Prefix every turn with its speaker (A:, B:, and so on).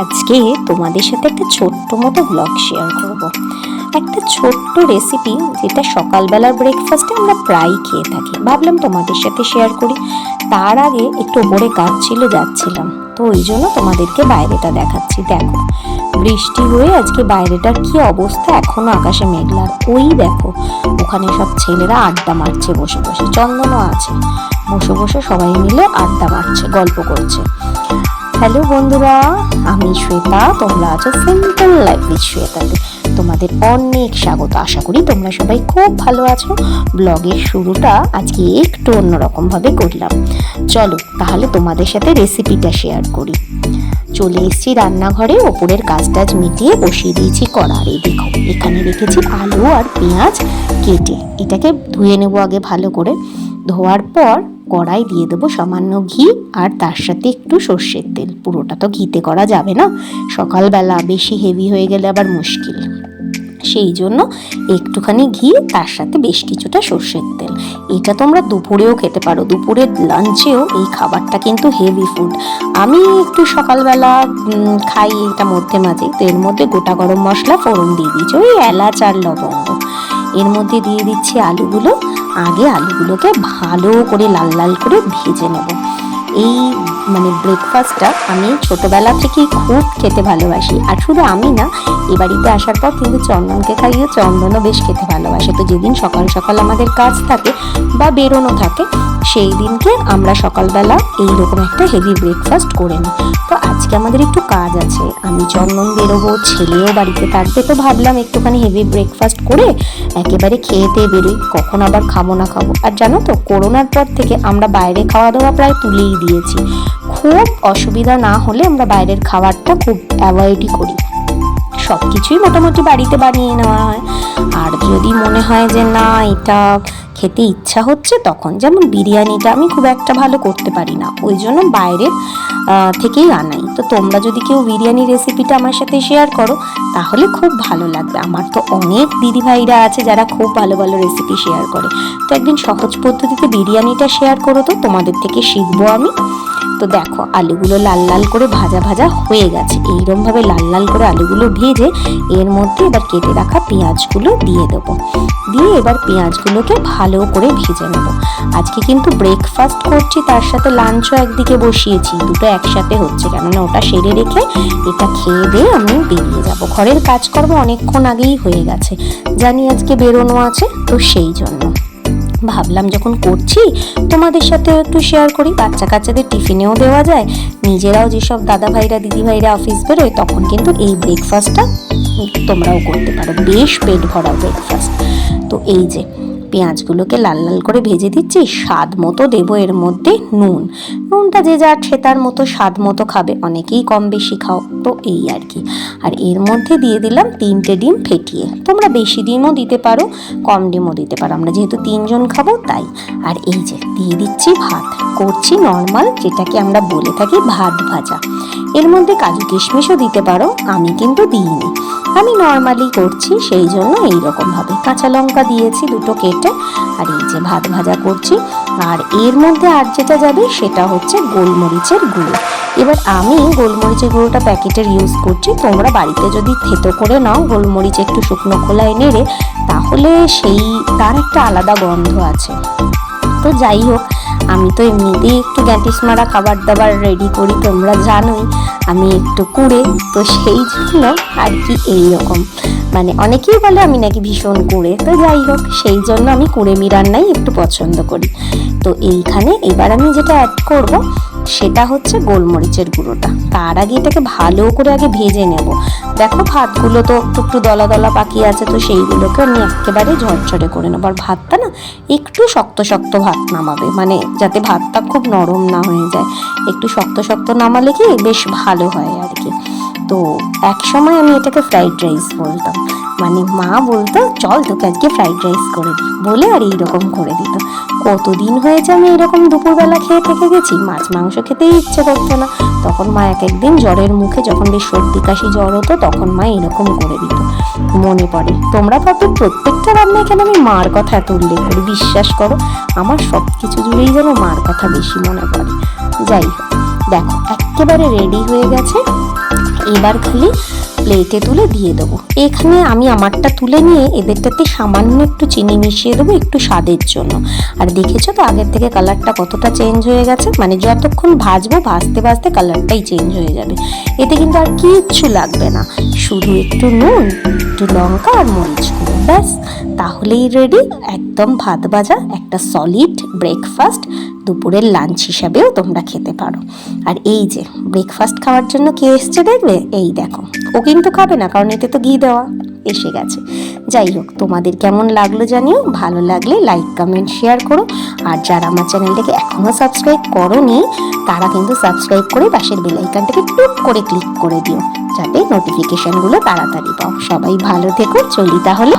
A: আজকে তোমাদের সাথে একটা ছোট্ট মতো ব্লগ শেয়ার করব। একটা ছোট্ট রেসিপি যেটা সকালবেলার ব্রেকফাস্টে আমরা প্রায় খেয়ে থাকি। ভাবলাম তোমাদের সাথে শেয়ার করি। তার আগে একটু ওপরে কাজ ছিল যাচ্ছিলাম। তো ওই জন্য তোমাদেরকে বাইরেটা দেখাচ্ছি। দেখো, বৃষ্টি হয়ে আজকে বাইরেটার কি অবস্থা? এখনও আকাশে মেঘলার ওই দেখো, ওখানে সব ছেলেরা আড্ডা মারছে বসে বসে। চন্দনও আছে। বসে বসে সবাই মিলে আড্ডা মারছে, গল্প করছে। হ্যালো বন্ধুরা, আমি শ্বেতা, তোমরা আছো সিম্পল লাইফ উইথ শ্বেতাতে। তোমাদের অনেক স্বাগত, আশা করি তোমরা সবাই খুব ভালো আছো। ব্লগের শুরুটা আজকে একটু অন্যরকমভাবে করলাম। চলো, তাহলে তোমাদের সাথে রেসিপিটা শেয়ার করি। চলে এসেছি রান্নাঘরে, ওপরের কাজ টাজ মিটিয়ে বসিয়ে দিয়েছি কড়ারে দেখো, এখানে রেখেছি আলু আর পেঁয়াজ কেটে। এটাকে ধুয়ে নেব আগে ভালো করে। ধোয়ার পর কড়াই দিয়ে দেবো সামান্য ঘি আর তার সাথে একটু সর্ষের তেল। পুরোটা তো ঘিতে করা যাবে না। সকালবেলা বেশি হেভি হয়ে গেলে আবার মুশকিল। সেই জন্য একটুখানি ঘি, তার সাথে বেশ কিছুটা সর্ষের তেল। এটা তোমরা দুপুরেও খেতে পারো। দুপুরের লাঞ্চেও এই খাবারটা কিন্তু হেভি ফুড আমি একটু সকালবেলা খাই এটা মধ্যে মাঝে। তো এর মধ্যে গোটা গরম মশলা ফোড়ন দিয়ে দিচ্ছি ওই এলাচ আর লবঙ্গ। এর মধ্যে দিয়ে দিচ্ছি আলুগুলো। আগে আলুগুলোকে ভালো করে লাল লাল করে ভেজে নেব। এই মানে ব্রেকফাস্টটা আমি ছোটবেলা থেকেই খুব খেতে ভালোবাসি। আর শুধু আমি না, এ বাড়িতে আসার পর কিন্তু চন্দনকে খাইয়ে চন্দনও বেশ খেতে ভালোবাসে। তো যেদিন সকাল সকাল আমাদের কাজ থাকে বা বেরোনো থাকে, সেই দিনকে আমরা সকালবেলা এইরকম একটা হেভি ব্রেকফাস্ট করে নিই। তো আজকে আমাদের একটু কাজ আছে, আমি চন্দন বেরোবো, ছেলেও বাড়িতে থাকবে, তো ভাবলাম একটুখানি হেভি ব্রেকফাস্ট করে একেবারে খেয়েতে বেরোই, কখন আবার খাব না খাব। আর জানো তো করোনার পর থেকে আমরা বাইরে খাওয়া দাওয়া প্রায় তুলেই দিয়েছি। খুব অসুবিধা না হলে আমরা বাইরের খাবারটা খুব অ্যাভয়েডই করি। সব কিছুই মোটামুটি বাড়িতে বানিয়ে নেওয়া হয়। আর যদি মনে হয় যে না, এটা খেতে ইচ্ছা হচ্ছে, তখন যেমন বিরিয়ানিটা আমি খুব একটা ভালো করতে পারি না। ওই জন্য বাইরের থেকেই আনাই। তো তোমরা যদি কেউ বিরিয়ানি রেসিপিটা আমার সাথে শেয়ার করো, তাহলে খুব ভালো লাগবে। আমার তো অনেক দিদিভাইরা আছে যারা খুব ভালো ভালো রেসিপি শেয়ার করে। তো একদিন সহজ পদ্ধতিতে বিরিয়ানিটা শেয়ার করো তো, তোমাদের থেকে শিখব আমি। তো দেখো, আলুগুলো লাল লাল করে ভাজা ভাজা হয়ে গেছে। এইরকম ভাবে লাল লাল করে আলুগুলো ভেজে এর মধ্যে এবার কেটে রাখা পেঁয়াজগুলো দিয়ে দেবো। দিয়ে এবার পেঁয়াজগুলোকে ভালো করে ভেজে নেব। আজকে কিন্তু ব্রেকফাস্ট করছি, তার সাথে লাঞ্চও একদিকে বসিয়েছি। দুটো একসাথে হচ্ছে, কেননা ওটা সেরে রেখে এটা খেয়ে দিয়ে আমি বেরিয়ে যাব। ঘরের কাজকর্ম অনেকক্ষণ আগেই হয়ে গেছে। জানি আজকে বেরোনো আছে, তো সেই জন্য। ভাবলাম যখন করছি, তোমাদের সাথেও একটু শেয়ার করি। বাচ্চা কাচ্চাদের টিফিনেও দেওয়া যায়। নিজেরাও যেসব দাদা ভাইরা দিদি ভাইরা অফিস বেরোয়, তখন কিন্তু এই ব্রেকফাস্টটা তোমরাও করতে পারো। বেশ পেট ভরা ব্রেকফাস্ট তো এই যে, পেঁয়াজগুলোকে লাল লাল করে ভেজে দিচ্ছি, স্বাদ মতো দেবো এর মধ্যে নুন। নুনটা যে যার সেতার মতো স্বাদ মতো খাবে, অনেকেই কম বেশি খাও। তো এই আর কি। আর এর মধ্যে দিয়ে দিলাম তিনটে ডিম ফেটিয়ে। তোমরা বেশি ডিমও দিতে পারো, কম ডিমও দিতে পারো। আমরা যেহেতু তিনজন খাব, তাই। আর এই যে, দিয়ে দিচ্ছি ভাত। করছি নর্মাল যেটাকে আমরা বলে থাকি ভাত ভাজা। এর মধ্যে কাজু কিশমিশও দিতে পারো, আমি কিন্তু দিইনি। আমি নর্মালি করছি, সেই জন্য এইরকমভাবে। কাঁচা লঙ্কা দিয়েছি দুটো কেটে, আর এই যে ভাত ভাজা করছি আর এর মধ্যে আর যেটা যাবে সেটা হচ্ছে গোলমরিচের গুঁড়ো। এবার আমি গোলমরিচের গুঁড়োটা প্যাকেটের ইউজ করছি। তোমরা বাড়িতে যদি থেতো করে নাও, গোলমরিচ একটু শুকনো খোলায় নেড়ে, তাহলে সেই, তার একটা আলাদা গন্ধ আছে। তো যাই হোক, আমি তো এমনিতেই একটু গ্যাটিস মারা খাবার দাবার রেডি করি, তোমরা জানোই, আমি একটু কুড়ে, তো সেই জন্য আর কি এইরকম। মানে অনেকেই বলে আমি নাকি ভীষণ কুঁড়ে, তো যাই হোক, সেই জন্য আমি কুড়েমি রান্নাই একটু পছন্দ করি। তো এইখানে এবার আমি যেটা অ্যাড করব সেটা হচ্ছে গোলমরিচের গুঁড়োটা। তার আগে এটাকে ভালো করে আগে ভেজে নেব। দেখো ভাতগুলো তো একটু একটু দলা দলা পাকি আছে, তো সেইগুলোকে আমি একেবারে ঝরঝরে করে নেব। আর ভাতটা না একটু শক্ত শক্ত ভাত নামাবে মানে যাতে ভাতটা খুব নরম না হয়ে যায়। একটু শক্ত শক্ত নামালে কি বেশ ভালো হয় আর কি। তো এক সময় আমি এটাকে ফ্রাইড রাইস বলতাম। মানে মা বলতো, চল তোকে আজকে ফ্রাইড রাইস করে দিই। বলে আর এইরকম করে দিত। কতদিন হয়েছে আমি এরকম দুপুরবেলা খেয়ে থেকে গেছি? মাছ মাংস খেতেই ইচ্ছে করতো না। তখন মা এক একদিন জ্বরের মুখে যখন বেশ সর্দি কাশি জ্বর হতো, তখন মা এরকম করে দিত। মনে পড়ে, তোমরা ভাববে প্রত্যেকটা রান্না এখানে আমি মার কথা এত উল্লেখ করি? বিশ্বাস করো, আমার সব কিছু জুড়েই যেন মার কথা বেশি মনে পড়ে। যাই হোক, দেখো, একেবারে রেডি হয়ে গেছে। এবার খালি প্লেটে তুলে দিয়ে দেবো। এখানে আমি আমারটা তুলে নিয়ে এদেরটাতে সামান্য একটু চিনি মিশিয়ে দেবো একটু স্বাদের জন্য। আর দেখেছ তো আগের থেকে কালারটা কতটা চেঞ্জ হয়ে গেছে? মানে যতক্ষণ ভাজবো, ভাজতে ভাজতে কালারটাই চেঞ্জ হয়ে যাবে। এতে কিন্তু আর কিচ্ছু লাগবে না। শুধু একটু নুন, একটু লঙ্কা আর মরিচ ব্যাস, তাহলেই রেডি একদম ভাত ভাজা, একটা সলিড ব্রেকফাস্ট দুপুরের লাঞ্চ হিসাবেও তোমরা খেতে পারো। আর এই যে ব্রেকফাস্ট খাওয়ার জন্য কে এসছে দেখবে? এই দেখো। ও কিন্তু খাবে না, কারণ এতে তো ঘি দেওয়া এসে গেছে। যাই হোক, তোমাদের কেমন লাগল জানিও, ভালো লাগলে লাইক কমেন্ট শেয়ার করো। আর যারা আমার চ্যানেলটাকে এখনও সাবস্ক্রাইব করনি, তারা কিন্তু সাবস্ক্রাইব করে পাশের বেলাইকানটাকে টুক করে ক্লিক করে দিও। যাতে নোটিফিকেশানগুলো তাড়াতাড়ি পাও। সবাই ভালো থেকো, চলি তাহলে।